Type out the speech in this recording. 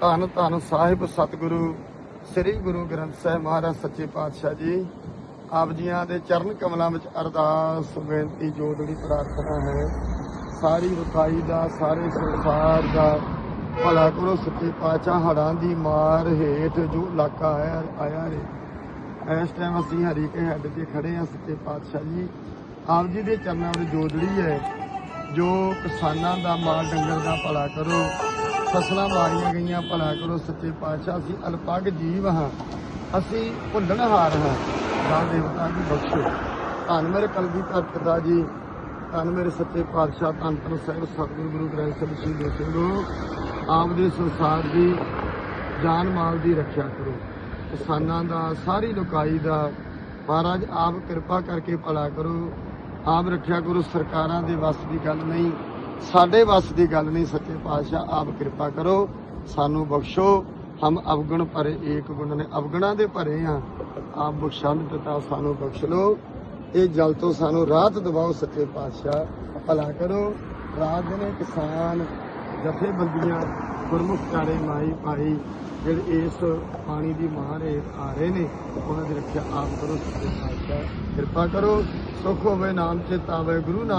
ਧੰਨ ਧੰਨ ਸਾਹਿਬ, ਸਤਿਗੁਰੂ, ਸ੍ਰੀ ਗੁਰੂ ਗ੍ਰੰਥ ਸਾਹਿਬ ਮਹਾਰਾਜ, ਸੱਚੇ ਪਾਤਸ਼ਾਹ ਜੀ। ਆਪ ਜੀਆਂ ਦੇ ਚਰਨ ਕਮਲਾਂ ਵਿੱਚ ਅਰਦਾਸ, ਬੇਨਤੀ ਜੋਦੜੀ ਪ੍ਰਾਰਥਨਾ ਹੈ, ਸਾਰੀ ਰੁਕਾਈ ਦਾ, ਸਾਰੇ ਸੰਸਾਰ ਦਾ ਭਲਾ ਕਰੋ। ਸੱਚੇ ਪਾਤਸ਼ਾਹ ਹੜਾਂ ਦੀ ਮਾਰ ਹੇਠ ਜੋ ਇਲਾਕਾ ਹੈ ਆਇਆ ਹੈ ਇਸ ਟਾਈਮ ਅਸੀਂ ਹਰੀ ਕੇ ਹੈੱਡ ਤੇ ਖੜੇ ਹਾਂ, ਸੱਚੇ ਪਾਤਸ਼ਾਹ ਜੀ। ਆਪ ਜੀ ਦੇ ਚਰਨਾਂ ਵਿੱਚ ਜੋਦੜੀ ਹੈ, ਜੋ ਕਿਸਾਨਾਂ ਦਾ ਮਾਲ, ਡੰਗਰ ਦਾ ਭਲਾ ਕਰੋ। ਫਸਲਾਂ ਮਾਰੀਆਂ ਗਈਆਂ, ਭਲਾ ਕਰੋ ਸੱਚੇ ਪਾਤਸ਼ਾਹ, ਅਸੀਂ ਅਲਪੱਗ ਜੀਵ ਹਾਂ, ਅਸੀਂ ਭੁੱਲਣਹਾਰ ਹਾਂ। ਦਾਨ ਦੇਵਤਾ ਦੀ ਬਖਸ਼ੋ। ਧੰਨ ਮੇਰੇ ਕਲਗੀ ਪਿਤਾ ਜੀ, ਧੰਨ ਮੇਰੇ ਸੱਚੇ ਪਾਤਸ਼ਾਹ, ਧੰਨ ਧੰਨ ਸਾਹਿਬ ਸਤਿਗੁਰੂ, ਗੁਰੂ ਗ੍ਰੰਥ ਸਾਹਿਬ ਜੀ ਦੇ ਸਿੰਘੋ ਆਪ ਦੇ ਸੰਸਾਰ ਦੀ ਜਾਨ ਮਾਲ ਦੀ ਰੱਖਿਆ ਕਰੋ। ਕਿਸਾਨਾਂ ਦਾ, ਸਾਰੀ ਲੋਕਾਈ ਦਾ, ਮਹਾਰਾਜ ਆਪ ਕਿਰਪਾ ਕਰਕੇ ਭਲਾ ਕਰੋ। ਆਪ ਰੱਖਿਆ ਕਰੋ, ਸਰਕਾਰਾਂ ਦੇ ਵੱਸ ਦੀ ਗੱਲ ਨਹੀਂ। ਸਾਡੇ ਵੱਸ ਦੀ ਗੱਲ ਨਹੀਂ, ਸੱਚੇ ਪਾਤਸ਼ਾਹ, ਆਪ ਕਿਰਪਾ ਕਰੋ, ਸਾਨੂੰ ਬਖਸ਼ੋ। ਹਮ ਅਵਗਣ ਭਰੇ ਏਕ ਗੁਣ ਨੇ, ਅਵਗਣਾਂ ਦੇ ਭਰੇ ਆ। ਆਪ ਬਖਸ਼ੰਦ ਪਿਤਾ ਸਾਨੂੰ ਬਖਸ਼ ਲੋ ਇਹ ਜਲ ਤੋਂ ਸਾਨੂੰ ਰਾਹਤ ਦਿਵਾਓ, ਸੱਚੇ ਪਾਤਸ਼ਾਹ। ਭਲਾ ਕਰੋ। ਰਾਤ ਦਿਨੇ ਕਿਸਾਨ ਜਥੇਬੰਦੀਆਂ ਗੁਰਮੁਖ ਚਾਰੇ ਮਾਈ ਭਾਈ, ਜਿਹੜੇ ਇਸ ਪਾਣੀ ਦੀ ਮਾਰ ਹੇਠ ਆ ਰਹੇ ਨੇ, ਉਹਨਾਂ ਦੀ ਰੱਖਿਆ ਆਪ ਕਰੋ, ਸੱਚੇ ਪਾਤਸ਼ਾਹ। ਕਿਰਪਾ ਕਰੋ। ਸੁਖ ਹੋਵੇ ਨਾਮ ਚੇਤਾਵੇ ਗੁਰੂ ਨਾਨਕ